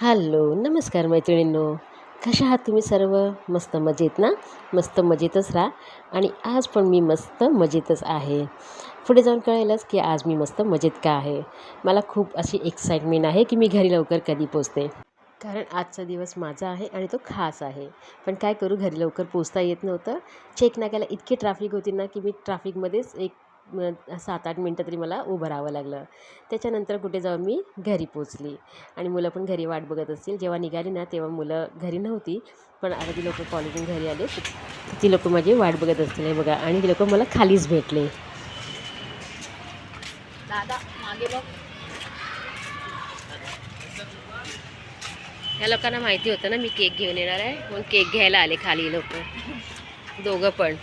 Hello नमस्कार मैत्रिणींनो. कशा आहात तुम्ही सर्व? मस्त मजेत ना? मस्त मजेतच राहा. आणि आज पण मी मस्त मजेतच आहे. पुढे जाऊन कळेलच की आज मी मस्त मजेत का आहे. मला खूप अशी एक्साइटमेंट आहे की मी घरी लवकर कधी पोचते. कारण आजचा दिवस माझा आहे आणि तो खास आहे. पण काय करू घरी लवकर पोचता येत नव्हतं. चेक नाक्याला इतकी ट्रॅफिक होती ना की मी ट्रॅफिकमध्येच एक सात आठ मिनटं तरी मला उभं राहावं लागलं. त्याच्यानंतर कुठे जाऊन मी घरी पोचली आणि मुलं पण घरी वाट बघत असतील. जेव्हा निघाली ना तेव्हा मुलं घरी नव्हती. पण आता ती लोकं कॉलेजून घरी आले. ती लोकं माझी वाट बघत असतील. हे बघा. आणि ती लोकं मला खालीच भेटले. दादा मागे बघ. या लोकांना माहिती होतं ना मी केक घेऊन येणार आहे. म्हणून केक घ्यायला आले खाली लोक. दोघं पण.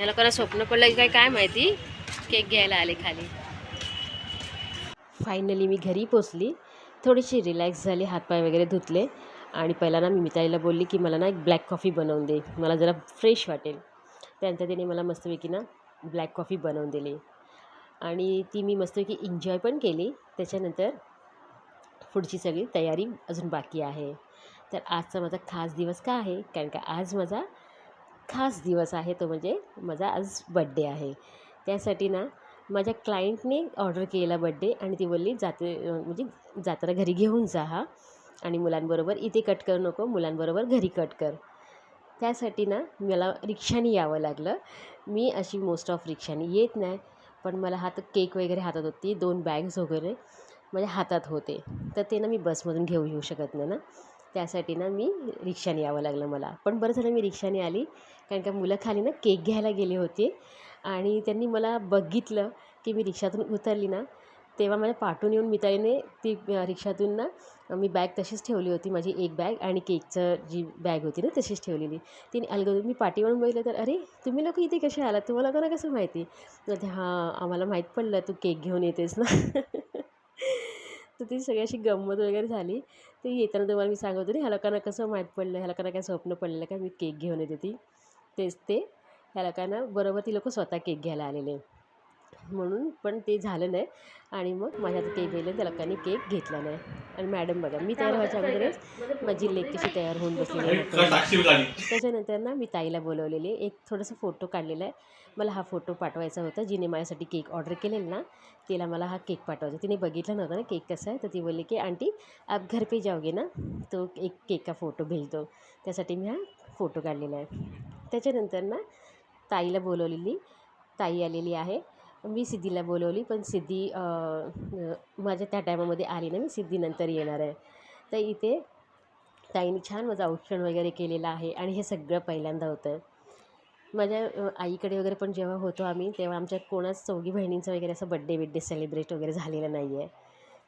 याला कोणा स्वप्न पडलं की काय काय माहिती? केक घ्यायला आले खाली. फायनली मी घरी पोचली. थोडीशी रिलॅक्स झाली हातपाय वगैरे धुतले. आणि पहिला ना मी मिताईला बोलली की मला ना एक ब्लॅक कॉफी बनवून दे. मला जरा फ्रेश वाटेल. त्यानंतर तिने मला मस्तपैकी ना ब्लॅक कॉफी बनवून दिली. आणि ती मी मस्तपैकी एन्जॉय पण केली. त्याच्यानंतर पुढची सगळी तयारी अजून बाकी आहे. तर आजचा माझा खास दिवस का आहे? कारण का आज माझा खास दिवस आहे तो म्हणजे माझा आज बड्डे आहे. त्यासाठी ना माझ्या क्लायंटने ऑर्डर केलेला बड्डे आणि ती बोलली जाते म्हणजे जाताना घरी घेऊन जा हा आणि मुलांबरोबर इथे कट करू नको मुलांबरोबर घरी कट कर. त्यासाठी ना मला रिक्षाने यावं लागलं. मी अशी मोस्ट ऑफ रिक्षाने येत नाही पण मला हात केक वगैरे हातात होती दोन बॅग्स वगैरे माझ्या हातात होते. तर ते ना मी बसमधून घेऊ येऊ शकत नाही ना. त्यासाठी ना मी रिक्षाने यावं लागलं मला. पण बरं झालं मी रिक्षाने आली. कारण का मुलं खाली ना केक घ्यायला गेले होते. आणि त्यांनी मला बघितलं की मी रिक्षातून उतरली ना तेव्हा माझ्या पाठून येऊन मिताईने ती रिक्षातून ना मी बॅग तशीच ठेवली होती माझी एक बॅग आणि केकचं जी बॅग होती ना तशीच ठेवलेली. तिने अलगद मी पाठीवरून बघितलं तर अरे तुम्ही लोक इथे कसे आलात? तुम्हाला कोणा कसं माहिती? तर हां आम्हाला माहीत पडलं तू केक घेऊन येतेस ना. तर ती सगळी अशी गंमत वगैरे झाली. ते येताना तुम्हाला मी सांगत होते ह्या लोकांना कसं माहीत पडलं ह्या लोकांना काय स्वप्न पडलं का मी केक घेऊन येते ती. तेच ते. ह्या लोकांना बरोबर ती लोकं स्वतः केक घ्यायला आलेले. म्हणून पण ते झालं नाही. आणि मग माझ्या केक दिले त्या लोकांनी केक घेतला नाही. आणि मॅडम बघा मी तयार व्हायच्या अगोदरच माझी लेक कशी तयार होऊन बसलेली आहे त्याच्यानंतर ना मी ताईला बोलवलेले. एक थोडंसं फोटो काढलेला आहे. मला हा फोटो पाठवायचा होता जिने माझ्यासाठी केक ऑर्डर केलेला ना तिला मला हा केक पाठवायचा. तिने बघितलं नव्हतं ना केक कसा आहे तर ती बोलली की आंटी आप घर पे जाओगे ना तो एक केक का फोटो भेज दो त्यासाठी मी हा फोटो काढलेला आहे. त्याच्यानंतर ना ताईला बोलवलेली ताई आलेली आहे. मी सिद्धीला बोलवली पण सिद्धी माझ्या त्या टायमामध्ये आली ना मी सिद्धी नंतर येणार आहे. तर इथे ताईने छान माझं औक्षण वगैरे केलेलं आहे आणि हे सगळं पहिल्यांदा होतं माझ्या आईकडे वगैरे पण जेव्हा होतो आम्ही तेव्हा आमच्या कोणाच चौघी बहिणींचा वगैरे असं बड्डे बिड्डे सेलिब्रेट वगैरे झालेलं नाही आहे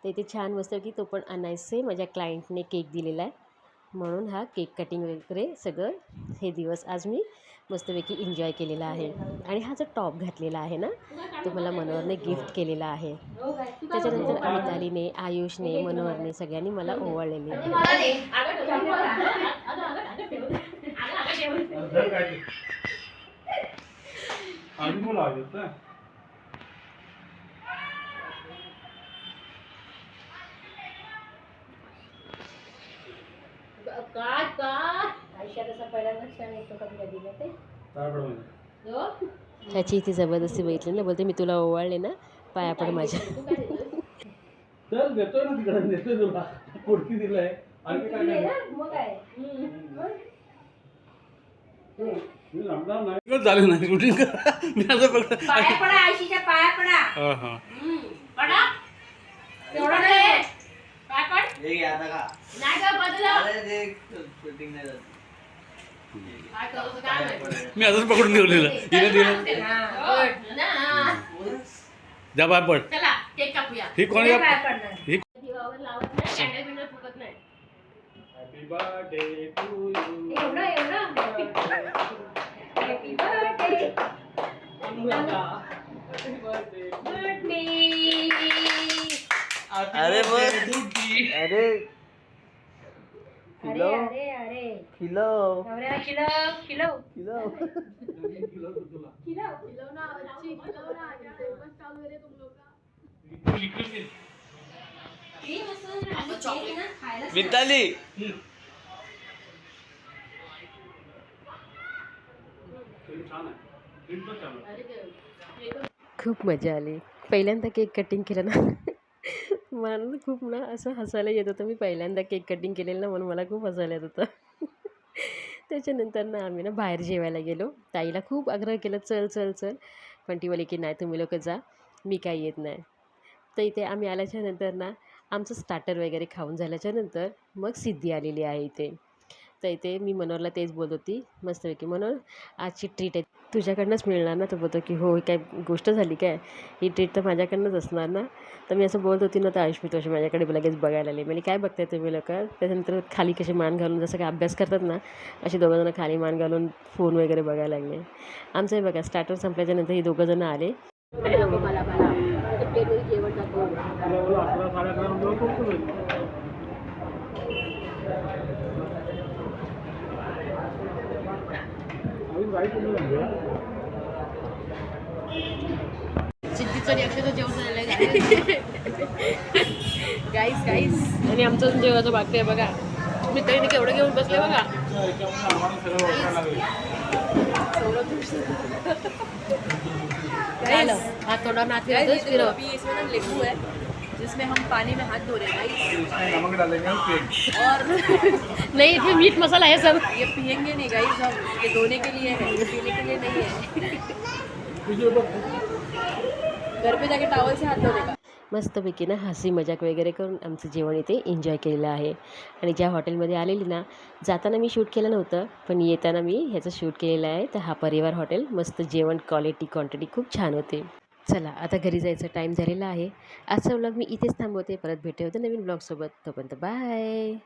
तर इथे छान मस्त की तो पण अनायसे माझ्या क्लायंटने केक दिलेला आहे. म्हणून हा केक कटिंग वगैरे सगळं हे दिवस आज मी मस्तपैकी एन्जॉय केलेला आहे. आणि हा जो टॉप घातलेला आहे ना तो मला मनोहरने गिफ्ट केलेला आहे. त्याच्यानंतर अमितालीने आयुषने मनोहरने सगळ्यांनी मला ओवाळलेले आहे बोला हवे तर काय काय क्षण येतो ते हो? त्याची इथे जबरदस्ती बघितली ना बोलते मी तुला ओवाळले ना पाया पड माझ्या? चल देतोय ना तिकडे देतोय तुला. कुर्ती दिलाय. आणि काय नाही. झाले नाही कुठे मी असं बघ पाया पडा आयुषीच्या पाया पडा. हा हा. हम्म. पडा. तेवढं नाही. पाय पड. नाही का बदला. काय करू काय माहिती मी असंच पकडून ठेवलेलं. हिने दिलं हा. जा बाय पड. चला केक कापूया. ही कोण हे पाया पडणार. ही दिवावर लावत नाही कॅन्डल बिंडल फुकत नाही. हॅपी बर्थडे टू यू एवढं एवढं? हॅपी बर्थडे बर्थडे अरे बस अरे अरे. नवऱ्याला अच्छी क्या चालू है तुम लोग. का मिताली. खूप मजा आली. पहिल्यांदा केक कटिंग केलं ना. मला खूप ना असं हसायला येत होतं. मी पहिल्यांदा केक कटिंग केलेलं ना म्हणून मला खूप हसायला येत होतं. त्याच्यानंतर ना आम्ही ना बाहेर जेवायला गेलो. ताईला खूप आग्रह केला चल चल चल. पण ती बोली की नाही तुम्ही लोक जा. मी काही येत नाही. तर इथे आम्ही आल्याच्यानंतर ना आमचं स्टार्टर वगैरे खाऊन झाल्याच्यानंतर मग सिद्धी आलेली आहे इथे. तर इथे मी मनोहरला तेच बोलत होती मस्तपैकी. मनोहर आजची ट्रीट आहे. तुझ्याकडनंच मिळणार ना? तर बोलतो की हो ही काय गोष्ट झाली काय? ही ट्रीट तर माझ्याकडनंच असणार ना? तर मी असं बोलत होती ना तर आयुष्मी तशी माझ्याकडे लगेच बघायला आली. म्हणजे काय बघताय तुम्ही लोक त्याच्यानंतर खाली कसे मान घालून जसं काय अभ्यास करतात ना असे दोघंजणं खाली मान घालून फोन वगैरे बघायला लागले. आमचं हे बघा स्टार्टर संपल्याच्या नंतर ही दोघंजणं आले जेवण दाखव तुला बोला अकरा साडे अकरा नंतर पोहोचतो घरी. अजून काही कमी नाही आहे. सिद्धीचं अक्षयचं जेवण झालेलं आहे. गाईस गाईस आणि आमचं जेवणाचं बाकी आहे बघा. मित्रांनी केवढं घेऊन बसले बघा. हात तोंडावर नात फिरव. अभी इसमें ना नींबू है जिसमें हम पानी में हाथ धो रहे हैं इसमें नमक डालेंगे हम तेल। और नाही इथे मीठ मसाला आहे सब। ये पियेंगे नहीं गाइस हम। ये धोने के लिए है ये पीने के लिए नहीं है। घर पे जाके टावल से हाथ धोने का। मस्तपैकी ना हसी मजाक वगैरे करून आमचं जेवण इथे एन्जॉय केलेलं आहे. आणि ज्या हॉटेलमध्ये आलेली ना जाताना मी शूट केलं नव्हतं पण येताना मी ह्याचं शूट केलेलं आहे. तर हा परिवार हॉटेल मस्त जेवण क्वालिटी क्वांटिटी खूप छान होते. चला आता घरी जायचं टाईम झालेला आहे. आजचा व्लॉग मी इथेच थांबवते. परत भेटे होते नवीन ब्लॉगसोबत तोपर्यंत बाय